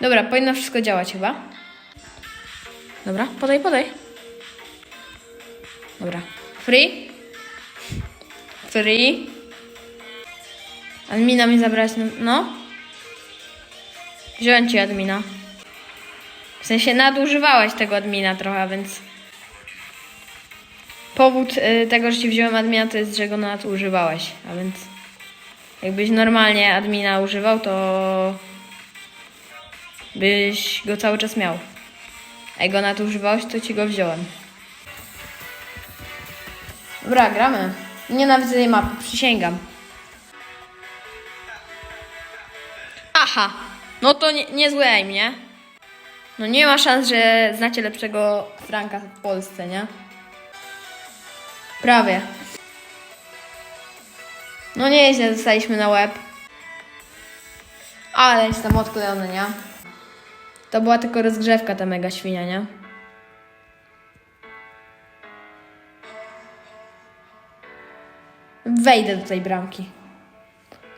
Dobra, powinno wszystko działać chyba. Dobra, podaj, podaj. Dobra. Free. Free. Admina mi zabrać, no- no. Wziąłem ci admina. W sensie nadużywałaś tego admina trochę, więc... Powód y, tego, że ci wziąłem admina, to jest, że go nadużywałeś, a więc... Jakbyś normalnie admina używał, to... Byś go cały czas miał. A jak go nadużywałeś, to ci go wziąłem. Dobra, gramy. Nienawidzę tej mapy, przysięgam. Aha, no to nie, niezły aim, nie? No nie ma szans, że znacie lepszego Franka w Polsce, nie? Prawie. No nieźle zostaliśmy na łeb. Ale jestem odklejony, nie? To była tylko rozgrzewka ta mega świnia, nie? Wejdę do tej bramki.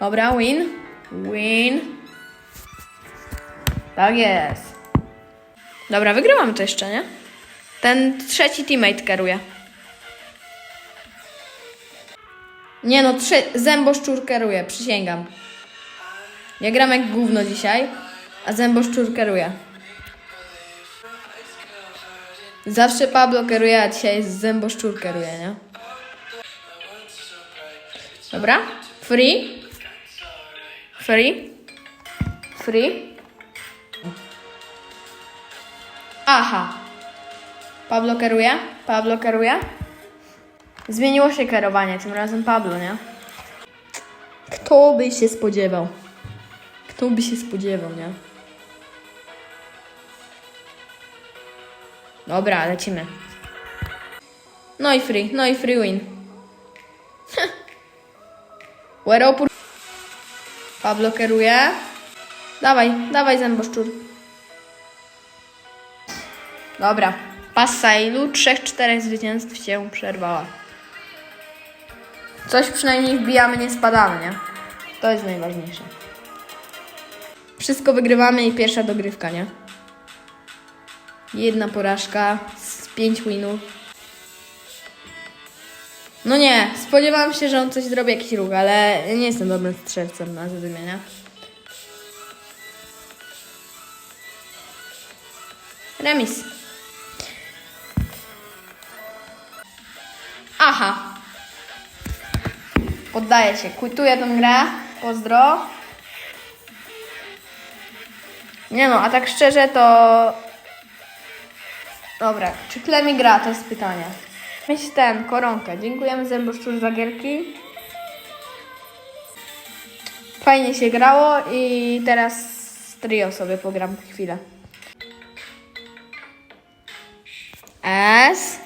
Dobra, win. Win. Tak jest. Dobra, wygrywamy to jeszcze, nie? Ten trzeci teammate kieruje. Nie no, trzy... zęboszczur kieruje, przysięgam. Ja gram jak gówno dzisiaj, a zęboszczur kieruje. Zawsze Pablo kieruje, a dzisiaj zęboszczur kieruje, nie? Dobra. Free. Free. Free. Aha. Pablo kieruje? Pablo kieruje? Zmieniło się kierowanie, tym razem Pablo, nie? Kto by się spodziewał? Kto by się spodziewał, nie? Dobra, lecimy. No i free, no i free win. Łero opór. Pablo kieruje. Dawaj, dawaj zęboszczur. Dobra. Pasa ilu? Trzech, czterech zwycięstw się przerwała. Coś przynajmniej wbijamy, nie spadamy, nie? To jest najważniejsze. Wszystko wygrywamy i pierwsza dogrywka, nie? Jedna porażka z pięć winów. No nie, spodziewałam się, że on coś zrobi, jakiś ruch, ale nie jestem dobrym strzelcem na zadymie, nie? Remis. Aha. Poddaję się, quituję tę grę. Pozdro. Nie no, a tak szczerze to... Dobra, czy tle mi gra, to jest pytanie. Mieć ten, koronkę. Dziękujemy Zęboszczur za gierki. Fajnie się grało i teraz trio sobie pogram chwilę. S.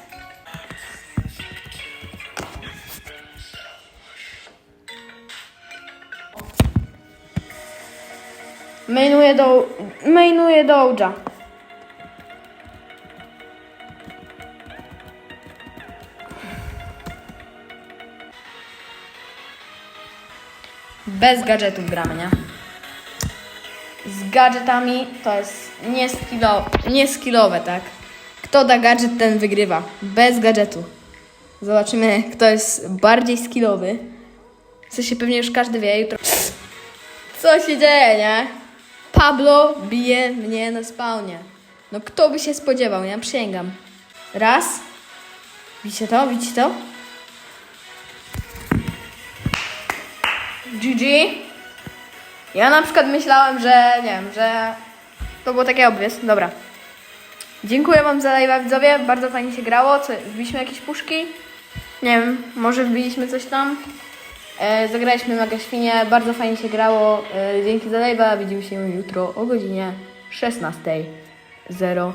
Mainuję do... Mainuję Doja. Bez gadżetów gramy, nie? Z gadżetami to jest nieskillo, nieskillowe, tak? Kto da gadżet, ten wygrywa. Bez gadżetu. Zobaczymy, kto jest bardziej skillowy. Co się pewnie już każdy wie jutro. Co się dzieje, nie? Pablo bije mnie na spawnie. No kto by się spodziewał, nie? Przysięgam. Raz. Widzicie to? Widzicie to? GG. Ja na przykład myślałem, że nie wiem, że to było takie obvious. Dobra. Dziękuję Wam za live'a widzowie. Bardzo fajnie się grało. Co, wbiliśmy jakieś puszki? Nie wiem, może wbiliśmy coś tam. E, zagraliśmy mega świnie. Bardzo fajnie się grało. E, dzięki za live'a. Widzimy się jutro o godzinie 16.00.